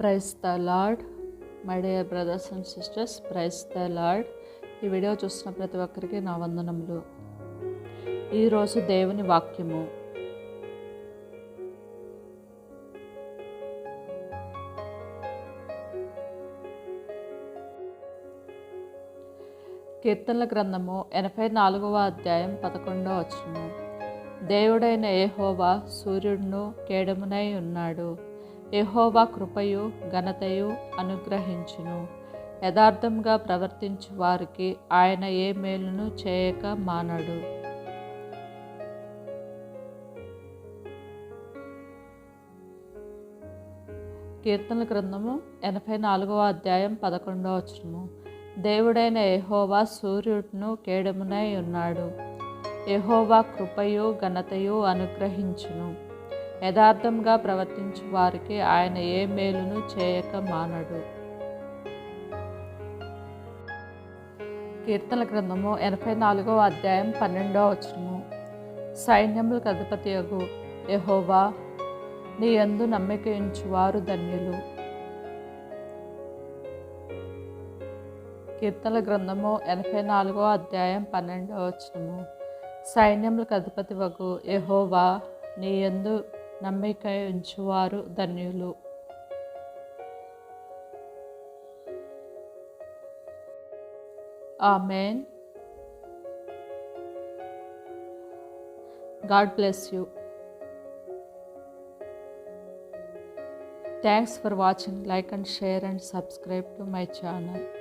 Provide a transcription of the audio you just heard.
Praise the lord. My dear brothers and sisters praise the lord. ఈ video చూస్తున్న ప్రతి ఒక్కరికి నా వందనములు. ఈరోజు దేవుని వాక్యము. కీర్తనల గ్రంథము ఎనభై నాలుగవ అధ్యాయం పదకొండవ వచనము. దేవుడైన ఏహోవా సూర్యుడును కేడమునై ఉన్నాడు. ఎహోవా కృపయు ఘనతయు అనుగ్రహించును. యథార్థంగా ప్రవర్తించు వారికి ఆయన ఏ మేలును చేయక మానడు. కీర్తనల గ్రంథము ఎనభై నాలుగవ అధ్యాయం పదకొండవ వచనము. దేవుడైన ఎహోవా సూర్యుడును కేడమునై ఉన్నాడు. ఎహోవా కృపయు ఘనతయు అనుగ్రహించును. యథార్థంగా ప్రవర్తించు వారికి ఆయన ఏ మేలును చేయక మానడు. కీర్తన గ్రంథము ఎనభై నాలుగవ అధ్యాయం పన్నెండవ వచనము. సైన్యములకు అధిపతియగు ఎహోవా నీ యందు నమ్మిక ధన్యులు. కీర్తన గ్రంథము ఎనభై నాలుగో అధ్యాయం పన్నెండవ వచనము. సైన్యములకు అధిపతి వగు ఎహోవా నీ యందు నమ్మిక ఉంచువారు ధన్యులు. Amen. God bless you. Thanks for watching. Like and share and subscribe to my channel.